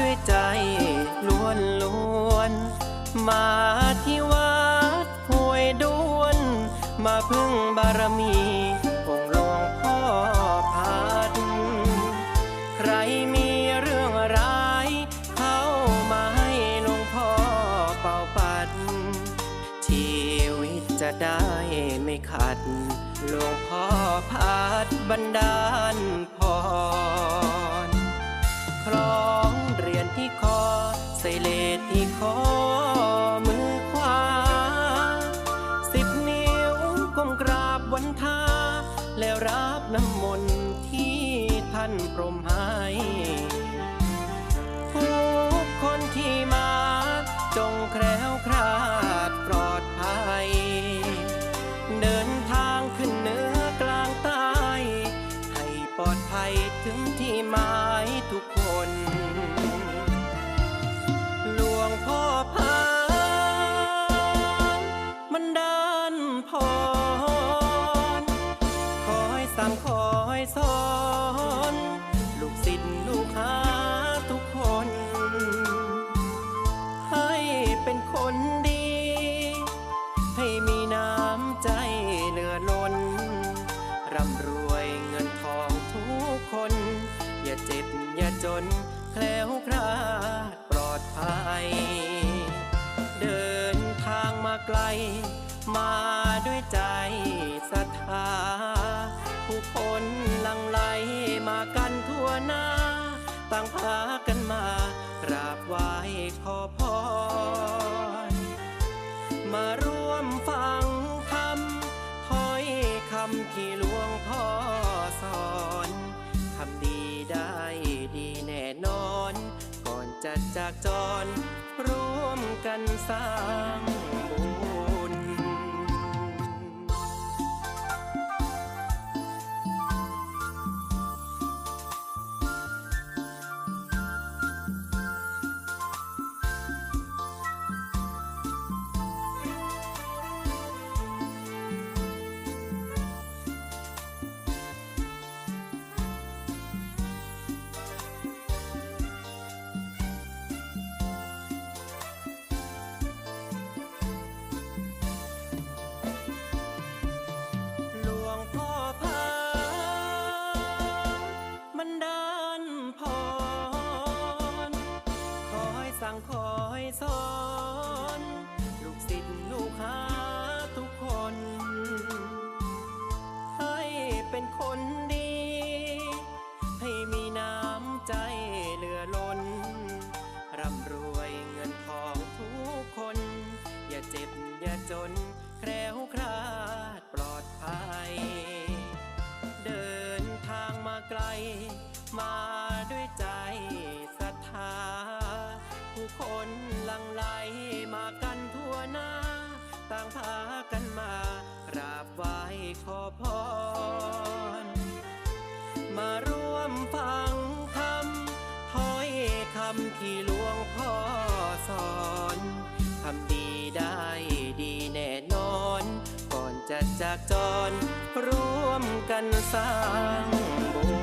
ด้วยใจล้วนล้วน มาที่วัดห้วยด้วน มาพึ่งบารมีองค์หลวงพ่อพัดใครมีเรื่องร้าย เข้ามาให้หลวงพ่อเป่าปัด ชีวิตจะได้ไม่ขาดหลวงพ่อพัดบันดาลพอ ที่คอ ใส่เลสที่คอมือขวา สิบนิ้วก้มกราบวันทา แล้วรับน้ำมนต์ที่ท่านพรมให้ทุกคนที่มา จงแคล้วคลาดปลอดภัย เดินทางขึ้นเหนือกลางใต้ให้ปลอดภัยถึงที่หมายทุกคนานพร คอยสั่งคอยสอน ลูกศิษย์ลูกหาทุกคน ให้เป็นคนดี ให้มีน้ำใจเหลือล้น ร่ำรวยเงินทองทุกคน อย่าเจ็บอย่าจนแคล้วคลาดปลอดภัย เดินทางมาไกล มาด้วยใจศรัทธา ผู้คนหลังไหลมากันทั่วหน้า ต่างพากันมากราบไหว้ขอพร มาร่วมฟังธรรมถ้อยคำที่หลวงพ่อสอนทำดีได้ดีแน่นอน ก่อนจะจากจร ร่วมกันสร้างบุญ คนหลังไหลมากันทั่วหน้า ต่างพากันมากราบไหว้ขอพร มาร่วมฟังธรรมถ้อยคำที่หลวงพ่อสอนทำดีได้ดีแน่นอน ก่อนจะจากจรร่วมกันสร้างบุ